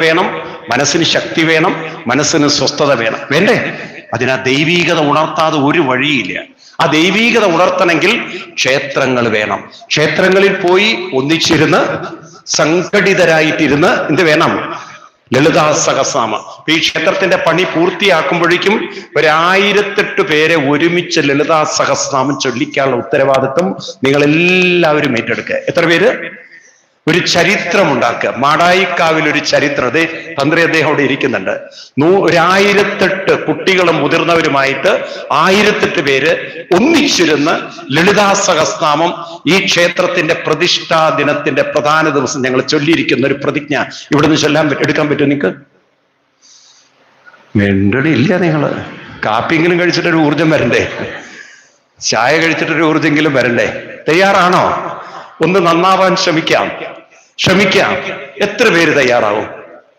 വേണം മനസ്സിന് ശക്തി വേണം മനസ്സിന് സ്വസ്ഥത വേണം. വേണ്ടേ? അതിനാ ദൈവീകത ഉണർത്താതെ ഒരു വഴിയില്ല. ആ ദൈവീകത ഉണർത്തണമെങ്കിൽ ക്ഷേത്രങ്ങൾ വേണം. ക്ഷേത്രങ്ങളിൽ പോയി ഒന്നിച്ചിരുന്ന് സംഘടിതരായിട്ടിരുന്ന് എന്ത് വേണം? ലളിതാ സഹസാമ. ഈ ക്ഷേത്രത്തിന്റെ പണി പൂർത്തിയാക്കുമ്പോഴേക്കും ഒരായിരത്തെട്ട് പേരെ ഒരുമിച്ച് ലളിതാ സഹസ്രാമം ചൊല്ലിക്കാനുള്ള ഉത്തരവാദിത്വം നിങ്ങൾ എല്ലാവരും ഏറ്റെടുക്കുക. എത്ര പേര്? ഒരു ചരിത്രം ഉണ്ടാക്കുക മാടായിക്കാവിൽ ഒരു ചരിത്രം. അതെ തന്ത്രി അദ്ദേഹം അവിടെ ഇരിക്കുന്നുണ്ട്. നൂ ഒരായിരത്തെട്ട് കുട്ടികളും മുതിർന്നവരുമായിട്ട് ആയിരത്തെട്ട് പേര് ഒന്നിച്ചിരുന്ന് ലളിതാ സഹസ്നാമം ഈ ക്ഷേത്രത്തിന്റെ പ്രതിഷ്ഠാ ദിനത്തിന്റെ പ്രധാന ദിവസം ഞങ്ങൾ ചൊല്ലിയിരിക്കുന്ന ഒരു പ്രതിജ്ഞ ഇവിടുന്ന് ചൊല്ലാൻ എടുക്കാൻ പറ്റും നിങ്ങൾക്ക് വേണ്ടടി ഇല്ല നിങ്ങൾ കാപ്പിയെങ്കിലും കഴിച്ചിട്ടൊരു ഊർജം വരണ്ടേ? ചായ കഴിച്ചിട്ടൊരു ഊർജെങ്കിലും വരണ്ടേ? തയ്യാറാണോ? ഒന്ന് നന്നാവാൻ ശ്രമിക്കാം. ശ്രമിക്കാം എത്ര പേര് തയ്യാറാവും?